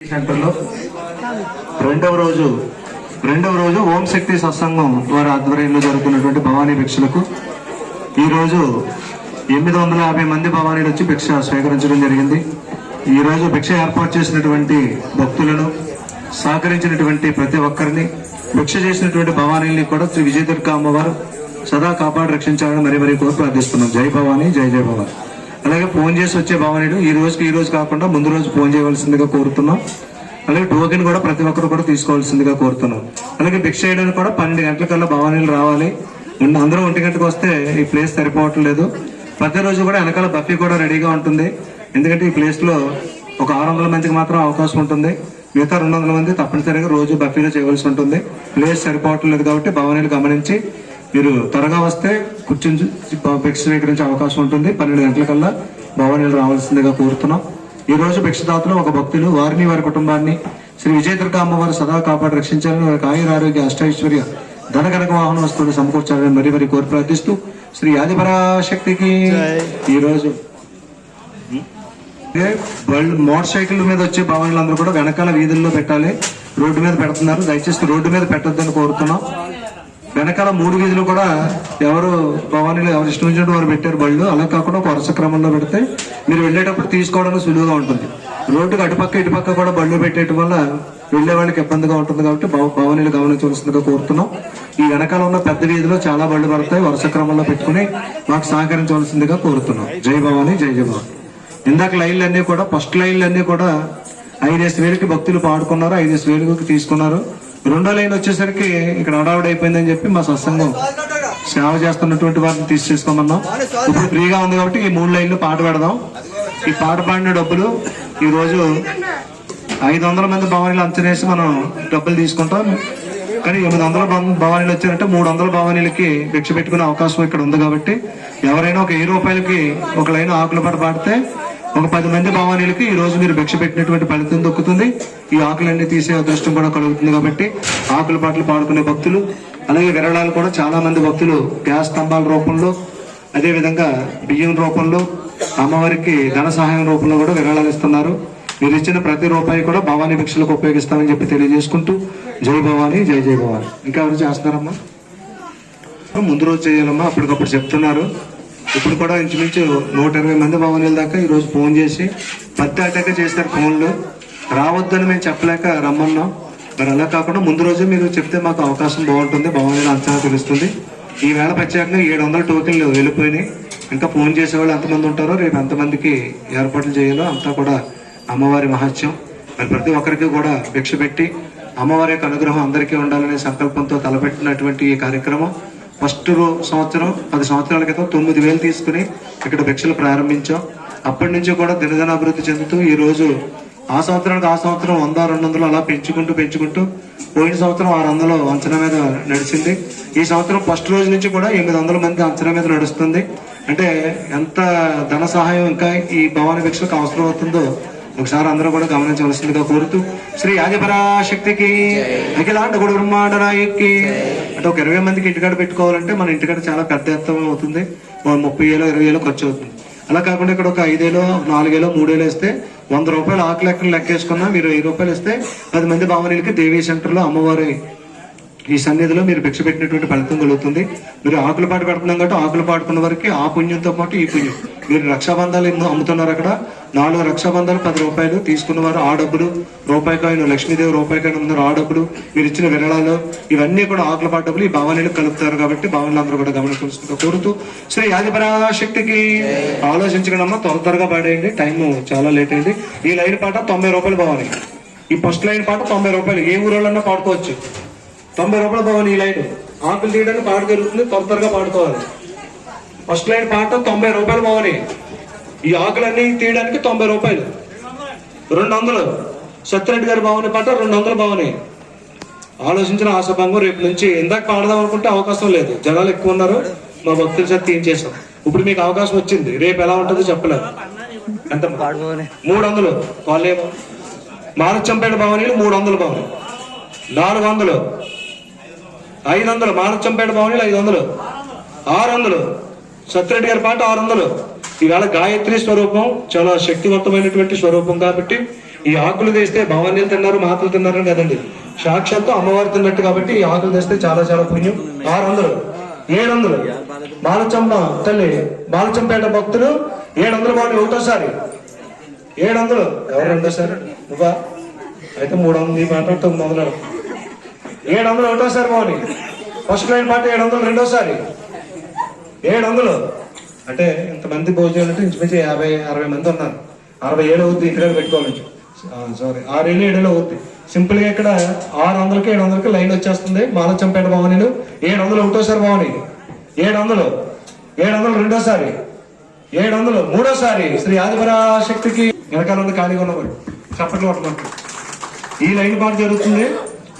సెంటర్లో. రెండవ రోజు రెండవ రోజు ఓం శక్తి సత్సంగం వారి ఆధ్వర్యంలో జరుగుతున్నటువంటి భవానీ భిక్షలకు. ఈ రోజు ఎనిమిది వందల యాభై మంది భవానీలు వచ్చి భిక్ష స్వీకరించడం జరిగింది. ఈ రోజు భిక్ష ఏర్పాటు చేసినటువంటి భక్తులను సహకరించినటువంటి ప్రతి ఒక్కరిని భిక్ష చేసినటువంటి భవానీల్ని కూడా శ్రీ విజయదుర్గ అమ్మవారు సదా కాపాడి రక్షించాలని మరీ మరీ కోరి ప్రార్థిస్తున్నాం. జై భవానీ జై జై భవానీ. అలాగే ఫోన్ చేసి వచ్చే భవానీలు ఈ రోజుకి ఈ రోజు కాకుండా ముందు రోజు ఫోన్ చేయవలసిందిగా కోరుతున్నాం. అలాగే టోకెన్ కూడా ప్రతి ఒక్కరు కూడా తీసుకోవాల్సిందిగా కోరుతున్నాం. అలాగే భిక్ష చేయడానికి కూడా పన్నెండు గంటలకల్లా భవానీలు రావాలి. ఉన్న- అందరూ ఒంటి గంటకు వస్తే ఈ ప్లేస్ సరిపోవట్లేదు. ప్రతి రోజు కూడా వెనకాల బఫీ కూడా రెడీగా ఉంటుంది. ఎందుకంటే ఈ ప్లేస్లో ఒక ఆరు వందల మందికి మాత్రం అవకాశం ఉంటుంది. మిగతా రెండు వందల మంది తప్పనిసరిగా రోజు బఫీలో చేయవలసి ఉంటుంది. ప్లేస్ సరిపోవట్లేదు కాబట్టి భవానీలు గమనించి మీరు త్వరగా వస్తే కూర్చుని భిక్ష స్వీకరించే అవకాశం ఉంటుంది. పన్నెండు గంటలకల్లా భవానీలు రావాల్సిందిగా కోరుతున్నాం. ఈ రోజు భిక్షదాతలు ఒక భక్తులు వారిని వారి కుటుంబాన్ని శ్రీ విజయదుర్గ అమ్మవారు సదా కాపాడి రక్షించాలని వారికి ఆయుర ఆరోగ్య అష్టైశ్వర్య ధన కనక వాహన వస్తువులు సమకూర్చాలని మరి మరి కోరి ప్రార్థిస్తూ శ్రీ ఆదిపరాశక్తికి ఈ రోజు ఏ బళ్ళు మోటార్ సైకిల్ మీద వచ్చే భవనాలందరూ కూడా వెనకాల వీధుల్లో పెట్టాలి. రోడ్డు మీద పెడుతున్నారు. దయచేసి రోడ్డు మీద పెట్టొద్దని కోరుతున్నాం. వెనకాల మూడు వీధులు కూడా ఎవరు భవానీలు ఎవరు ఇష్టం వచ్చినట్టు వారు పెట్టారు బళ్ళు. అలా కాకుండా ఒక వరుస క్రమంలో పెడితే మీరు వెళ్ళేటప్పుడు తీసుకోవడానికి సులువుగా ఉంటుంది. రోడ్డుకి అటుపక్క ఇటుపక్క కూడా బళ్ళు పెట్టేయటం వల్ల వెళ్ళే వాళ్ళకి ఇబ్బందిగా ఉంటుంది కాబట్టి భవనీలు భవానీలు గమనించవలసిందిగా కోరుతున్నాం. ఈ వెనకాల ఉన్న పెద్ద వీధిలో చాలా బళ్ళు పడతాయి. వరుస క్రమంలో పెట్టుకుని మాకు సహకరించవలసిందిగా కోరుతున్నాం. జై భవానీ జై జై ఇందాక లైన్లు కూడా ఫస్ట్ లైన్లు కూడా ఐదేసి వేలకి భక్తులు పాడుకున్నారు. ఐదేసి వేలకు తీసుకున్నారు. రెండో లైన్ వచ్చేసరికి ఇక్కడ హడావుడి అయిపోయిందని చెప్పి మా సత్సంగం సేవ చేస్తున్నటువంటి వారిని తీసేసుకోమన్నాం. ఇప్పుడు ఫ్రీగా ఉంది కాబట్టి ఈ మూడు లైన్లు పాట పెడదాం. ఈ పాట పాడిన డబ్బులు ఈరోజు ఐదు వందల మంది భవానీలు అంచనేసి మనం డబ్బులు తీసుకుంటాం. కానీ ఎనిమిది వందల భవానీలు వచ్చారంటే మూడు వందల భవానీలకి భిక్ష పెట్టుకునే అవకాశం ఇక్కడ ఉంది కాబట్టి ఎవరైనా ఒక వెయ్యి రూపాయలకి ఒక లైన్ ఆకుల పాట పాడితే ఒక పది మంది భవానీలకి ఈ రోజు మీరు భిక్ష పెట్టినటువంటి ఫలితం దొక్కుతుంది. ఈ ఆకులన్నీ తీసే అదృష్టం కూడా కలుగుతుంది కాబట్టి ఆకుల పాటలు పాడుకునే భక్తులు అలాగే విరళాలు కూడా చాలా మంది భక్తులు గ్యాస్ స్తంభాల రూపంలో అదేవిధంగా బియ్యం రూపంలో అమ్మవారికి ధన సహాయం రూపంలో కూడా విరాళాలు ఇస్తున్నారు. మీరు ఇచ్చిన ప్రతి రూపాయి కూడా భవానీ భిక్షలకు ఉపయోగిస్తామని చెప్పి తెలియజేసుకుంటూ జై భవానీ జై జై భవానీ. ఇంకా ఎవరు చేస్తున్నారమ్మా? ముందు రోజు చేయాలమ్మా అప్పటికప్పుడు చెప్తున్నారు. ఇప్పుడు కూడా ఇంచుమించు నూట ఇరవై మంది భవనాల దాకా ఈరోజు ఫోన్ చేసి పత్తి అటాక చేస్తారు ఫోన్లు. రావద్దని మేము చెప్పలేక రమ్మన్నాం. మరి అలా కాకుండా ముందు రోజు మీరు చెప్తే మాకు అవకాశం బాగుంటుంది భవనాలు అంచనా తెలుస్తుంది. ఈ వేళ ప్రత్యేకంగా ఏడు వందల టోకెన్లు వెళ్ళిపోయినాయి. ఇంకా ఫోన్ చేసేవాళ్ళు ఎంతమంది ఉంటారో రేపు ఎంతమందికి ఏర్పాట్లు చేయాలో అంతా కూడా అమ్మవారి మహత్యం. మరి ప్రతి ఒక్కరికి కూడా భిక్ష పెట్టి అమ్మవారి యొక్క అనుగ్రహం అందరికీ ఉండాలనే సంకల్పంతో తలపెట్టినటువంటి ఈ కార్యక్రమం. ఫస్ట్ సంవత్సరం పది సంవత్సరాల క్రితం తొమ్మిది వేలు తీసుకుని ఇక్కడ భిక్షలు ప్రారంభించాం. అప్పటి నుంచి కూడా దినదిన అభివృద్ధి చెందుతూ ఈ రోజు ఆ సంవత్సరానికి ఆ సంవత్సరం వంద రెండు వందలు అలా పెంచుకుంటూ పెంచుకుంటూ పోయిన సంవత్సరం ఆరు వందలు అంచనా మీద నడిచింది. ఈ సంవత్సరం ఫస్ట్ రోజు నుంచి కూడా ఎనిమిది వందల మంది అంచనా మీద నడుస్తుంది. అంటే ఎంత ధన సహాయం ఇంకా ఈ భవాని భిక్షలకు అవసరం అవుతుందో ఒకసారి అందరూ కూడా గమనించవలసిందిగా కోరుతూ శ్రీ ఆదిపరాశక్తికి అఖిలాండ గుడు బ్రహ్మాండ నాయక్కి అంటే ఒక ఇరవై మందికి ఇంటికాడ పెట్టుకోవాలంటే మన ఇంటికాడ చాలా పెద్ద ఎత్తం అవుతుంది. ముప్పై ఏలో ఇరవై ఏలో ఖర్చు అవుతుంది. అలా కాకుండా ఇక్కడ ఒక ఐదేలో నాలుగేలో మూడేలో ఇస్తే వంద రూపాయలు ఆకు లెక్కలు లెక్కేసుకున్నా మీరు వెయ్యి రూపాయలు ఇస్తే పది మంది భావనీలకి దేవీ సెంటర్లో అమ్మవారి ఈ సన్నిధిలో మీరు భిక్ష పెట్టినటువంటి ఫలితం కలుగుతుంది. మీరు ఆకులు పాటు పెడుతున్నాం కాబట్టి ఆకులు పాడుకున్న వరకు ఆ పుణ్యంతో పాటు ఈ పుణ్యం. మీరు రక్షాబంధాలు ఎన్నో అమ్ముతున్నారు అక్కడ. నాలుగు రక్షాబంధాలు పది రూపాయలు తీసుకున్న వారు ఆ డబ్బులు. రూపాయి కాయిన్ లక్ష్మీదేవి రూపాయి కాయిన్ ఉన్నారు ఆ డబ్బులు. మీరు ఇచ్చిన విరళాలు. ఇవన్నీ కూడా ఆకుల పాటు డబ్బులు ఈ భావనీలు కలుపుతారు కాబట్టి భావనలు అందరూ కూడా గమనించవలసిందిగా కోరుతూ శ్రీ ఆదిపరాశక్తికి ఆలోచించగలమ్మా త్వర త్వరగా పాడేయండి. టైం చాలా లేట్ అయింది. ఈ లైన్ పాట తొంభై రూపాయలు భావని ఈ ఫస్ట్ లైన్ పాట తొంభై రూపాయలు. ఏ ఊరోళ్ళన్నా పాడుకోవచ్చు. తొంభై రూపాయల భవన్ ఈ లైన్. ఆకులు తీయడానికి పాట జరుగుతుంది త్వర త్వరగా పాడుకోవాలి. ఫస్ట్ లైన్ పాట తొంభై రూపాయలు భవని. ఈ ఆకులన్నీ తీయడానికి తొంభై రూపాయలు. రెండు వందలు. సత్యరెడ్డి గారి భవని పాట రెండు వందల భవని. ఆలోచించిన ఆశాభంగం రేపు నుంచి ఇందాక పాడదాం అనుకుంటే అవకాశం లేదు. జనాలు ఎక్కువ ఉన్నారు. మా భక్తుల చేత తీయించేసాం ఇప్పుడు మీకు అవకాశం వచ్చింది. రేపు ఎలా ఉంటుందో చెప్పలేదు ఎంత? మూడు వందలు. వాళ్ళేమో. మారచంపేట భవనీలు మూడు వందల భవని. నాలుగు వందలు. ఐదు వందలు మానచంపేట భవనీలు ఐదు వందలు ఆరు వందలు సత్యరెడ్డి గారి పాట ఆరు వందలు ఈవేళ గాయత్రి స్వరూపం చాలా శక్తివంతమైనటువంటి స్వరూపం కాబట్టి ఈ ఆకులు తెస్తే భవానీలు తిన్నారు మాతలు తిన్నారు కదండి. సాక్షాత్తు అమ్మవారు తిన్నట్టు కాబట్టి ఈ ఆకులు తెస్తే చాలా చాలా పుణ్యం. ఆరు వందలు ఏడు వందలు బాలచమ్మ తల్లి బాలచంపేట భక్తులు ఏడు వందలు బాగుంది ఒకటోసారి. ఏడు వందలు ఎవరు రెండోసారి? నువ్వా? అయితే మూడు వందలు ఈ మాట తొమ్మిది వందలు ఏడు వందలు ఒకటోసారి బాగుంది ఫస్ట్ లైన్ పాట ఏడు వందలు రెండోసారి. ఏడు వందలు. అంటే ఇంతమంది భోజనాలు అంటే ఇంచుమించు యాభై అరవై మంది ఉన్నారు. అరవై ఏడు అవుద్ది ఇక్కడ పెట్టుకోవాలి సారీ ఆరేళ్ళు ఏడేళ్ళు అవుద్ది. సింపుల్గా ఇక్కడ ఆరు వందలకి ఏడు వందలకి లైన్ వచ్చేస్తుంది. మాలచంపేట భవనీలు ఏడు వందలు ఒకటోసారి భవని ఏడు వందలు. ఏడు వందలు రెండోసారి. ఏడు వందలు మూడోసారి. శ్రీ ఆదిపరాశక్తికి వెనకాల ఉంది ఖాళీగా ఉన్నవాడు చప్పట్లు కొట్టమంటారు. ఈ లైన్ పాట జరుగుతుంది.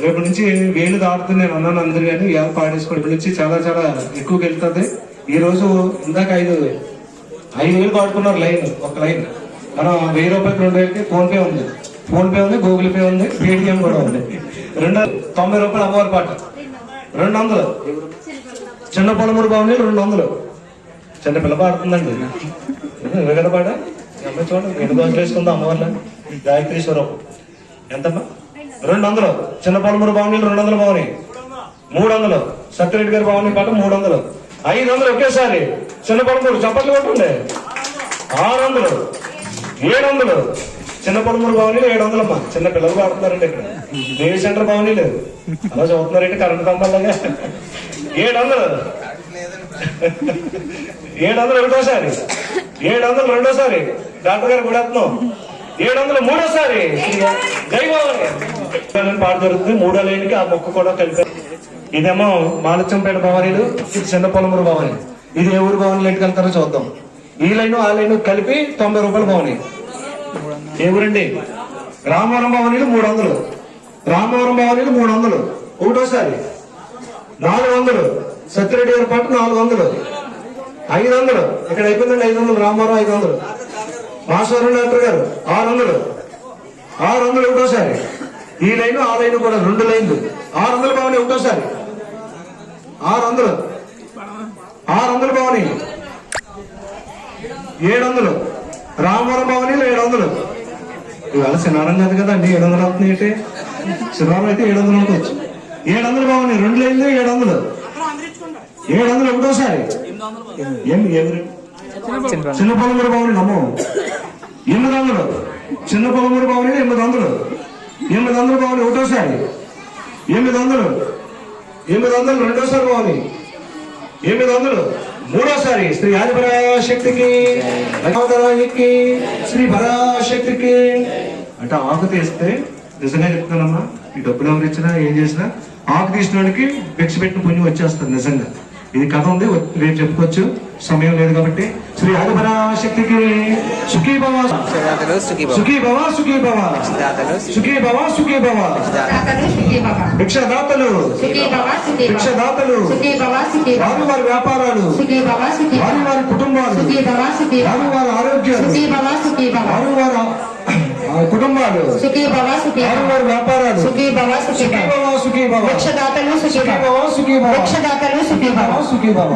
రేపు నుంచి వేలు దాటుతుంది నేను అన్నాను అందరు కానీ ఇవాళ పాడేసుకోండి. నుంచి చాలా చాలా ఎక్కువకి వెళ్తుంది. ఈ రోజు ఇందాక ఐదు ఐదు వేలు పాడుకున్నారు లైన్ ఒక లైన్. మనం వెయ్యి రూపాయలకి రెండు వేలకి ఫోన్ పే ఉంది. ఫోన్ పే ఉంది గూగుల్ పే ఉంది పేటిఎం కూడా ఉంది. రెండు తొంభై రూపాయలు అమ్మవారి పాట. రెండు వందలు. చిన్న పొలమూరు బాగుంది రెండు వందలు. చిన్న పిల్ల పాడుతుందండి. నువ్వే కదా అమ్మాయి చూడండి ఎన్ని రోజులు వేసుకుందాం అమ్మవారిని. గాయత్రీ స్వరూపం. ఎంతమ్మా? రెండు వందలు చిన్న పొలమూరు బాగుంది రెండు వందలు బాగున్నాయి మూడు వందలు సత్యరెడ్డి గారి బాగున్నాయి పాట మూడు వందలు ఐదు వందలు ఒకేసారి. చిన్న పొలమూరు చప్పట్లు కొట్టుండే. ఆరు వందలు ఏడు వందలు చిన్న పొలమూరు బాగుంది ఏడు వందలమ్మా చిన్న పిల్లలు పాడుతున్నారండి ఇక్కడ. దేవి సెంటర్ లేదు. అలా చదువుతున్నారంటే కరెంట్ కంపల్లాగా. ఏడు వందలు ఏడు వందలు ఒకటోసారి. ఏడు వందలు రెండోసారి. డాక్టర్ గారు కూడా ఏడు వందలు మూడోసారి. జైభవని పాట జరుగుతుంది. మూడో లైన్కి ఆ మొక్క కూడా కలిపారు ఇదేమో మాలచంపేట భవానీలు ఇది చిన్న పొలమూరు భవాని ఇది ఏ ఊరు భవనీలు ఎట్టుకు వెళ్తారో చూద్దాం. ఈ లైన్ ఆ లైన్ కలిపి తొంభై రూపాయలు భవని. ఏ ఊరండి? రామవరం భవనీలు మూడు వందలు. రామవరం భవనీలు మూడు వందలు. ఒకటోసారి. నాలుగు వందలు. సత్యరెడ్డి గారి పాటు నాలుగు వందలు. ఐదు వందలు. ఇక్కడ అయిపోయిందండి ఐదు వందలు. రామారావు ఐదు వందలు. మాసవరం డాక్టర్ గారు ఆరు వందలు. ఆరు వందలు ఒకటోసారి. ఈ లైన్ ఆ లైన్ కూడా రెండు లైన్లు. ఆరు వందలు బాగున్నాయి ఒకటోసారి ఆరు వందలు. ఆరు వందలు బాగున్నాయి. ఏడు వందలు. రామవరం భవనీలు ఏడు వందలు. ఇవాళ శనివారం కాదు కదా అండి ఏడు వందలు అవుతుంది ఏంటి శనివారం అయితే ఏడు వందలు అనుకోవచ్చు. ఏడు వందలు బాగున్నాయి రెండు లైన్లు ఏడు వందలు. ఏడు వందలు ఒకటోసారి ఏం ఎవరు చిన్న పొలమూరు బాగుని నమ్మో. ఎనిమిది వందలు. చిన్న పొలమూరు బాగుని ఎనిమిది వందలు. ఎనిమిది వందలు బాగుని ఒకటోసారి. ఎనిమిది వందలు ఎనిమిది వందలు రెండోసారి బాగుని ఎనిమిది వందలు మూడోసారి శ్రీ ఆదిపరాశక్తికి అనాథరాయికి శ్రీ పరాశక్తికి. అంటే ఆకు తీస్తే నిజంగా చెప్తానమ్మా ఈ డబ్బులు ఎవరు ఇచ్చినా ఏం చేసినా ఆకు తీసిన వాడికి భిక్ష పెట్టిన పుణ్యం వచ్చేస్తుంది నిజంగా. ఇది కథ ఉంది రేపు చెప్పుకోవచ్చు. సమయం లేదు కాబట్టి. శ్రీ భవ దాతలు సుఖీ భవ సుఖీ భవ సుఖీ భవ సుఖీ భవ సుఖీ భవ భిక్షదాతలు. భిక్షదాతలు వారి వారి వ్యాపారాలు. వారి వారి కుటుంబాలు. వారి వారి ఆరోగ్యాలు. వారి వారి కుటుంబాలు. సుఖీ భవ సుఖీ వారి వ్యాపారాలు. సుఖీ భవ సుఖీ భవ సుఖీ భవ భిక్షదాతలు సుఖీ భవ సుఖీ భవ భిక్షదాతలు సుఖీ భవ సుఖీ భవ